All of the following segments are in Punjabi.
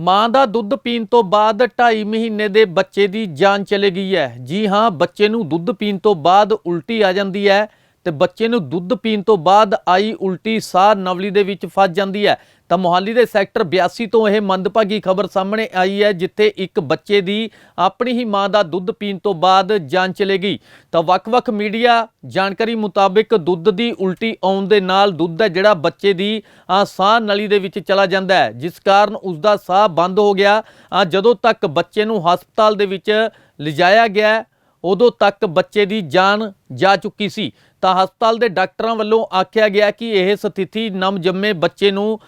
ਮਾਂ ਦਾ ਦੁੱਧ ਪੀਣ ਤੋਂ ਬਾਅਦ 2.5 ਮਹੀਨੇ ਦੇ ਬੱਚੇ ਦੀ ਜਾਨ ਚਲੇ ਗਈ ਹੈ। ਜੀ ਹਾਂ, ਬੱਚੇ ਨੂੰ ਦੁੱਧ ਪੀਣ ਤੋਂ ਬਾਅਦ ਉਲਟੀ ਆ ਜਾਂਦੀ ਹੈ। ਤੇ ਬੱਚੇ ਨੂੰ ਦੁੱਧ ਪੀਣ ਤੋਂ ਬਾਅਦ ਆਈ ਉਲਟੀ ਸਾਹ ਨਵਲੀ ਦੇ ਵਿੱਚ ਫਸ ਜਾਂਦੀ ਹੈ। ਤਾਂ ਮੋਹਾਲੀ ਦੇ ਸੈਕਟਰ 82 ਤੋਂ ਇਹ ਮੰਦਭਾਗੀ ਖਬਰ ਸਾਹਮਣੇ ਆਈ ਹੈ, ਜਿੱਥੇ ਇੱਕ ਬੱਚੇ ਦੀ ਆਪਣੀ ਹੀ ਮਾਂ ਦਾ ਦੁੱਧ ਪੀਣ ਤੋਂ ਬਾਅਦ ਜਾਨ ਚਲੇ ਗਈ। ਤਾਂ ਵੱਖ-ਵੱਖ ਮੀਡੀਆ ਜਾਣਕਾਰੀ ਮੁਤਾਬਿਕ ਦੁੱਧ ਦੀ ਉਲਟੀ ਆਉਣ ਦੇ ਨਾਲ ਦੁੱਧ ਹੈ, ਜਿਹੜਾ ਬੱਚੇ ਦੀ ਸਾਹ ਨਲੀ ਦੇ ਵਿੱਚ ਚਲਾ ਜਾਂਦਾ ਹੈ। ਜਿਸ ਕਾਰਨ ਉਸ ਦਾ ਸਾਹ ਬੰਦ ਹੋ ਗਿਆ। ਜਦੋਂ ਤੱਕ ਬੱਚੇ ਨੂੰ ਹਸਪਤਾਲ ਦੇ ਵਿੱਚ ਲਿਜਾਇਆ ਗਿਆ ਉਦੋਂ ਤੱਕ ਬੱਚੇ ਦੀ ਜਾਨ ਜਾ ਚੁੱਕੀ ਸੀ। ਤਾਂ ਹਸਪਤਾਲ ਦੇ ਡਾਕਟਰਾਂ ਵੱਲੋਂ ਆਖਿਆ ਗਿਆ ਕਿ ਇਹ ਸਥਿਤੀ ਨਮ ਜੰਮੇ ਬੱਚੇ ਨੂੰ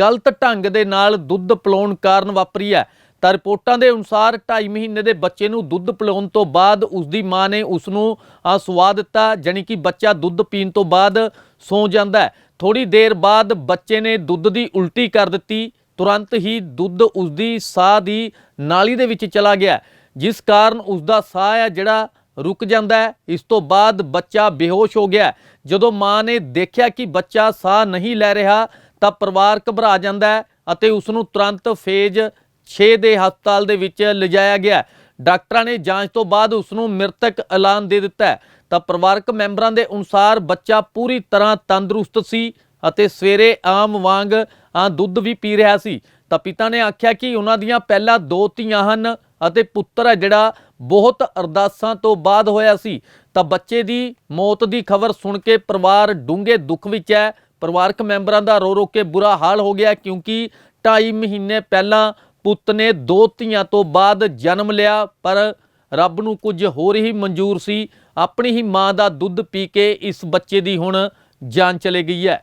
ਗਲਤ ਢੰਗ ਦੇ ਨਾਲ ਦੁੱਧ ਪਿਲਾਉਣ ਕਾਰਨ ਵਾਪਰੀ ਹੈ। ਤਾਂ ਰਿਪੋਰਟਾਂ ਦੇ ਅਨੁਸਾਰ 2.5 ਮਹੀਨੇ ਦੇ ਬੱਚੇ ਨੂੰ ਦੁੱਧ ਪਿਲਾਉਣ ਤੋਂ ਬਾਅਦ ਉਸ ਦੀ ਮਾਂ ਨੇ ਉਸ ਨੂੰ ਸੁਆ ਦਿੱਤਾ, ਜਾਣੀ ਕਿ ਬੱਚਾ ਦੁੱਧ ਪੀਣ ਤੋਂ ਬਾਅਦ ਸੌਂ ਜਾਂਦਾ ਹੈ। ਥੋੜੀ ਦੇਰ ਬਾਅਦ ਬੱਚੇ ਨੇ ਦੁੱਧ ਦੀ ਉਲਟੀ ਕਰ ਦਿੱਤੀ। ਤੁਰੰਤ ਹੀ ਦੁੱਧ ਉਸ ਦੀ ਸਾਹ ਦੀ ਨਾਲੀ ਦੇ ਵਿੱਚ ਚਲਾ ਗਿਆ। ਜਿਸ ਕਾਰਨ ਉਸ ਦਾ ਸਾਹ ਹੈ ਜਿਹੜਾ ਰੁਕ ਜਾਂਦਾ ਹੈ, ਇਸ ਤੋਂ ਬਾਅਦ ਬੱਚਾ ਬੇਹੋਸ਼ ਹੋ ਗਿਆ ਜਦੋਂ ਮਾਂ ਨੇ ਦੇਖਿਆ ਕਿ ਬੱਚਾ ਸਾਹ ਨਹੀਂ ਲੈ ਰਿਹਾ, ਤਾਂ ਪਰਿਵਾਰ ਘਬਰਾ ਜਾਂਦਾ ਹੈ ਅਤੇ ਉਸ ਨੂੰ ਤੁਰੰਤ ਫੇਜ਼ 6 ਦੇ ਹਸਪਤਾਲ ਦੇ ਵਿੱਚ ਲਿਜਾਇਆ ਗਿਆ ਡਾਕਟਰਾਂ ਨੇ ਜਾਂਚ ਤੋਂ ਬਾਅਦ ਉਸ ਨੂੰ ਮ੍ਰਿਤਕ ਐਲਾਨ ਦੇ ਦਿੱਤਾ ਹੈ। ਤਾਂ ਪਰਿਵਾਰਕ ਮੈਂਬਰਾਂ ਦੇ ਅਨੁਸਾਰ ਬੱਚਾ ਪੂਰੀ ਤਰ੍ਹਾਂ ਤੰਦਰੁਸਤ ਸੀ ਅਤੇ ਸਵੇਰੇ ਆਮ ਵਾਂਗ ਆ ਦੁੱਧ ਵੀ ਪੀ ਰਿਹਾ ਸੀ। ਤਾਂ ਪਿਤਾ ਨੇ ਆਖਿਆ ਕਿ ਉਹਨਾਂ ਦੀਆਂ ਪਹਿਲਾਂ ਦੋ ਧੀਆਂ ਹਨ ਅਤੇ ਪੁੱਤਰ ਹੈ ਜਿਹੜਾ ਬਹੁਤ ਅਰਦਾਸਾਂ ਤੋਂ ਬਾਅਦ ਹੋਇਆ ਸੀ। ਤਾਂ ਬੱਚੇ ਦੀ ਮੌਤ ਦੀ ਖਬਰ ਸੁਣ ਕੇ ਪਰਿਵਾਰ ਡੂੰਘੇ ਦੁੱਖ ਵਿੱਚ ਹੈ। ਪਰਿਵਾਰਕ ਮੈਂਬਰਾਂ ਦਾ ਰੋ ਰੋ ਕੇ ਬੁਰਾ ਹਾਲ ਹੋ ਗਿਆ ਕਿਉਂਕਿ 2.5 ਮਹੀਨੇ ਪਹਿਲਾਂ ਪੁੱਤ ਨੇ ਦੋ ਧੀਆਂ ਤੋਂ ਬਾਅਦ ਜਨਮ ਲਿਆ, ਪਰ ਰੱਬ ਨੂੰ ਕੁਝ ਹੋਰ ਹੀ ਮਨਜ਼ੂਰ ਸੀ। ਆਪਣੀ ਹੀ ਮਾਂ ਦਾ ਦੁੱਧ ਪੀ ਕੇ ਇਸ ਬੱਚੇ ਦੀ ਹੁਣ ਜਾਨ ਚਲੇ ਗਈ ਹੈ।